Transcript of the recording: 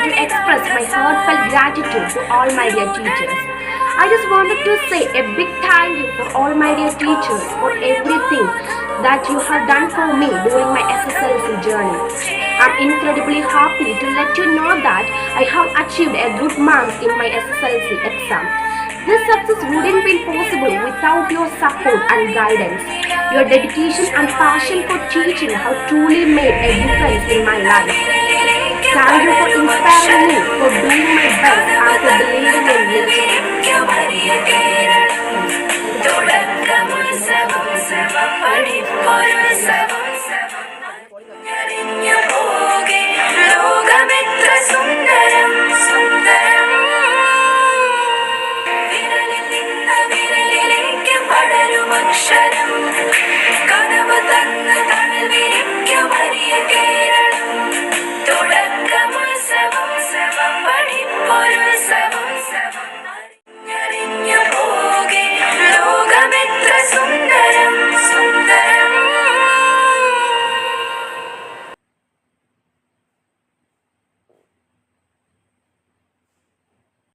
express my heartfelt gratitude to all my dear teachers. I just wanted to say a big thank you for all my dear teachers for everything that you have done for me during my SSLC journey. I'm incredibly happy to let you know that I have achieved a good marks in my SSLC exam. This success wouldn't be possible without your support and guidance. Your dedication and passion for teaching have truly made a difference in my life. Thank you for inspiring me, for being my best, and for believing in me. Don't let seven.